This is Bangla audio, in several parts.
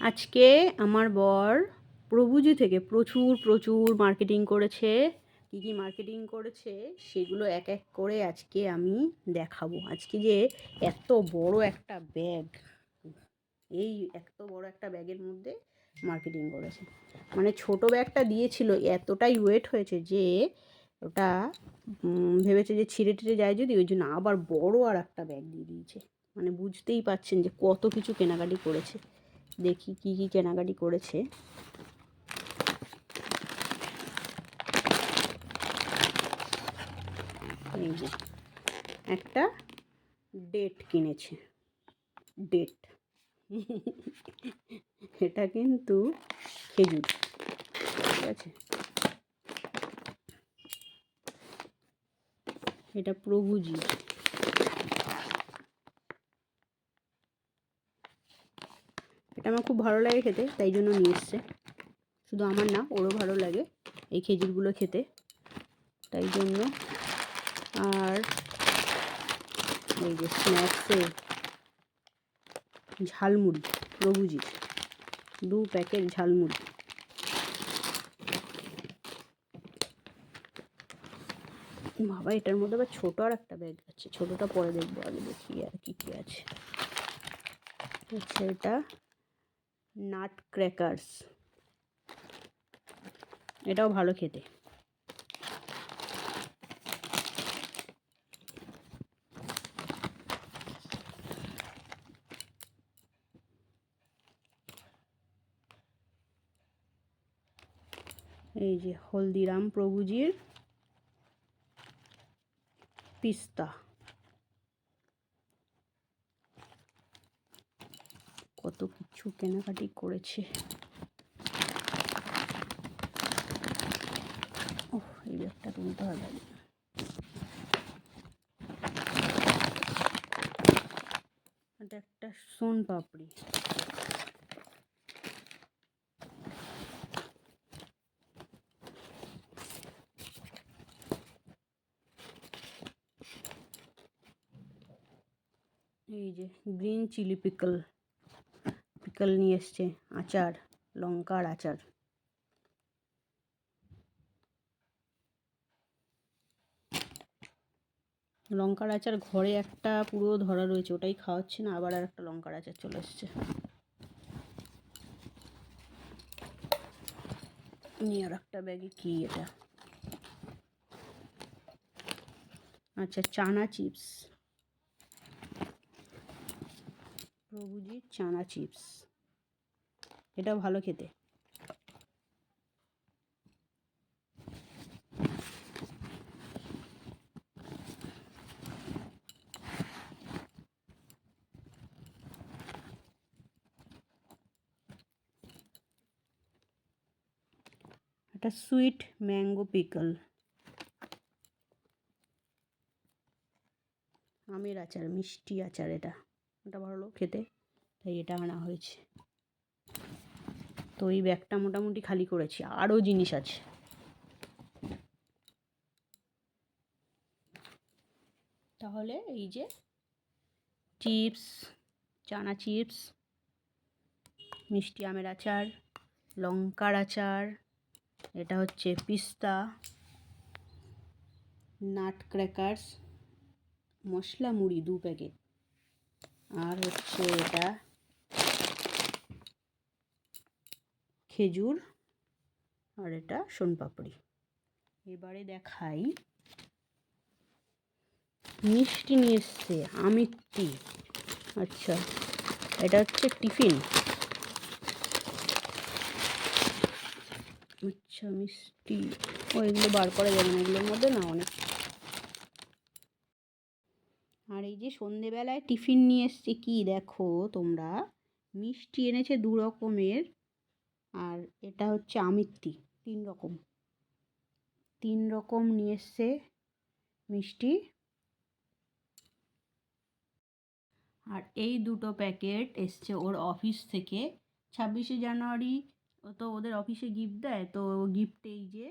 আজকে আমার বর প্রভুজি থেকে প্রচুর প্রচুর মার্কেটিং করেছে। কী কী মার্কেটিং করেছে সেগুলো এক এক করে আজকে আমি দেখাবো। আজকে যে এত বড় একটা ব্যাগ এই এত বড় একটা ব্যাগের মধ্যে মার্কেটিং করেছে। মানে ছোট ব্যাগটা দিয়েছিল, এতটাই ওয়েট হয়েছে যে ওটা ভেবেছে যে ছিঁড়ে টিড়ে যায় যদি, ওই জন্য আবার বড় আর একটা ব্যাগ দিয়ে দিয়েছে। মানে বুঝতেই পাচ্ছেন যে কত কিছু কেনাকাটি করেছে। দেখি কি কি কেনাকাটি করেছে। একটা ডেট কিনেছে। ডেট এটা কিন্তু খেজুর, ঠিক আছে? এটা প্রভুজি এটা আমার খুব ভালো লাগে খেতে, তাই জন্য নিয়ে এসছে। শুধু আমার না, ওরও ভালো লাগে এই খেজুরগুলো খেতে। তাই জন্য আর এই যে স্ন্যাক্সে ঝালমুড়ি প্রভুজির দু প্যাকেট ঝালমুড়ি। বাবা, এটার মধ্যে আবার ছোটো আর একটা ব্যাগ আছে। ছোটোটা পরে দেখব আগে, দেখি আর কি কী আছে। আচ্ছা এটা নাট ক্র্যাকার্স এটাও ভালো খেতে। এই যে হলদিরাম প্রভুজির পিস্তা। কত কিছু কেনাকাটি করেছে। ওহ, এই ব্যাগটা তুলতে হবে এটা একটা সোন পাপড়ি। এই যে গ্রিন চিলি পিকল পিকল নিয়ে এসছে, আচার, লঙ্কার আচার। লঙ্কার আচার ঘরে একটা পুরো ধরা রয়েছে, ওটাই খাওয়াচ্ছে না, আবার আর একটা লঙ্কার আচার চলে এসছে। নিয়ে আর একটা ব্যাগে কি এটা? আচ্ছা চানা চিপস। প্রভুজির চানা চিপস। এটা ভালো খেতে। এটা সুইট ম্যাঙ্গো পিকল। আমের আচার, মিষ্টি আচার এটা। এটা ভালো খেতে, তাই এটা আনা হয়েছে। তো এই ব্যাগটা মোটামুটি খালি করেছি, আরও জিনিস আছে। তাহলে এই যে চিপস, চানা চিপস, মিষ্টি আমের আচার, লঙ্কার আচার, এটা হচ্ছে পিস্তা, নাট ক্র্যাকার্স, মশলা মুড়ি দু প্যাকেট। আর হচ্ছে এটা খেজুর আর এটা সোনপাপড়ি এবারে দেখাই। মিষ্টি নিয়ে এসছে আমিত্তি আচ্ছা এটা হচ্ছে টিফিন। আচ্ছা মিষ্টি। ও, এগুলো বার করা যাবে না, এগুলোর মধ্যে না, অনেক আর এই যে সন্ধেবেলায় টিফিন নিয়ে এসছে কী দেখো তোমরা? মিষ্টি এনেছে দু রকমের আর এটা হচ্ছে আমিত্তি তিন রকম। তিন রকম নিয়ে এসছে মিষ্টি। আর এই দুটো প্যাকেট এসছে ওর অফিস থেকে। ছাব্বিশে জানুয়ারি তো ওদের অফিসে গিফট দেয়, তো গিফট এই যে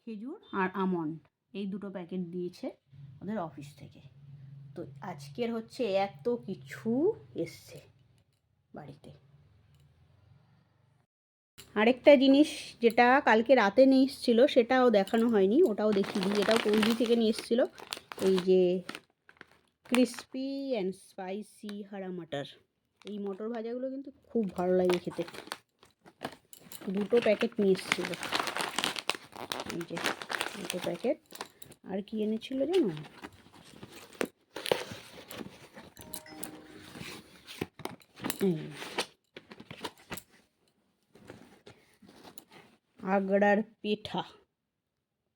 খেজুর আর আমন্ড, এই দুটো প্যাকেট দিয়েছে ওদের অফিস থেকে। তো আজকের হচ্ছে এত কিছু এসছে বাড়িতে। আরেকটা জিনিস যেটা কালকে রাতে নিয়ে এসেছিল, সেটাও দেখানো হয়নি, ওটাও দিই এটাও কৌজি থেকে নিয়ে এসেছিল? এই যে ক্রিসপি অ্যান্ড স্পাইসি হারা মাটার। এই মটর ভাজাগুলো কিন্তু খুব ভালো লাগে খেতে। দুটো প্যাকেট নিয়ে এসেছিল। এই যে দুটো প্যাকেট। আর কি এনেছিল জানো? এই আগড়ার পেঠা।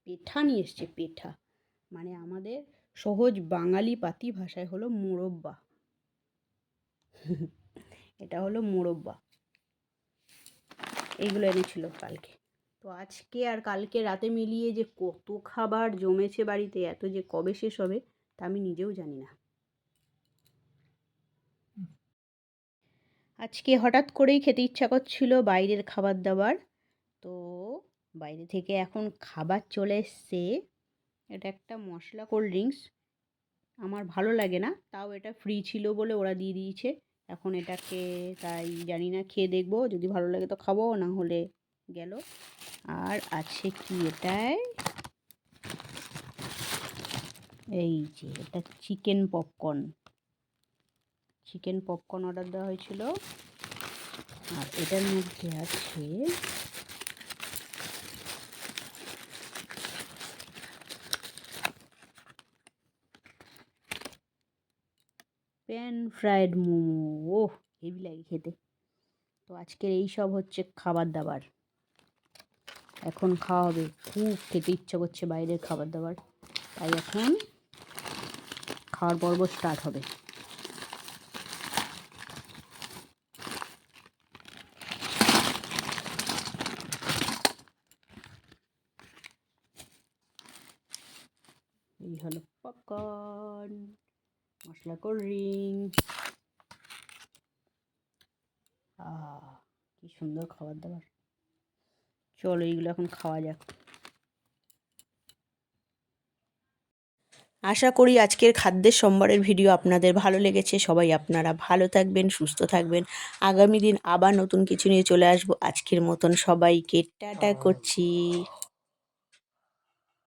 পেঠা নিয়ে এসছে, পেঠা। মানে আমাদের সহজ বাঙালি পাতি ভাষায় হলো মোরব্বা। এটা হলো মোরব্বা। এইগুলো এনেছিল কালকে। তো আজকে আর কালকে রাতে মিলিয়ে যে কত খাবার জমেছে বাড়িতে, এত যে কবে শেষ হবে, তা আমি নিজেও জানি না। আজকে হঠাৎ করেই খেতে ইচ্ছা করছিল বাইরের খাবার দাবার। তো বাইরে থেকে এখন খাবার চলে এসছে। এটা একটা মশলা কোল্ড ড্রিঙ্কস। আমার ভালো লাগে না। তাও এটা ফ্রি ছিল বলে ওরা দিয়ে দিয়েছে। এখন এটাকে তাই জানি না, খেয়ে দেখব। যদি ভালো লাগে তো খাব, না হলে গেল। আর আছে কি এটায়? এই যে, এটা chicken popcorn chicken popcorn order দেওয়া হয়েছিল। আর এটার মধ্যে আছে প্যান ফ্রায়েড মোমো। ওহ হেভি লাগে খেতে। তো আজকের এই সব হচ্ছে খাবার দাবার। এখন খাওয়া হবে। খুব খেতে ইচ্ছা করছে বাইরের খাবার দাবার। তাই এখন খাওয়ার পর্ব স্টার্ট হবে এই হলো পপকর্ন মশলা কোল্ড ড্রিঙ্ক কি সুন্দর খাবার দাবার। চলো এইগুলো এখন খাওয়া যাক। আশা করি আজকের খাদ্যের সোমবারের ভিডিও আপনাদের ভালো লেগেছে। সবাই আপনারা ভালো থাকবেন সুস্থ থাকবেন। আগামী দিন আবার নতুন কিছু নিয়ে চলে আসব। আজকের মতন সবাইকে টাটা। করছি।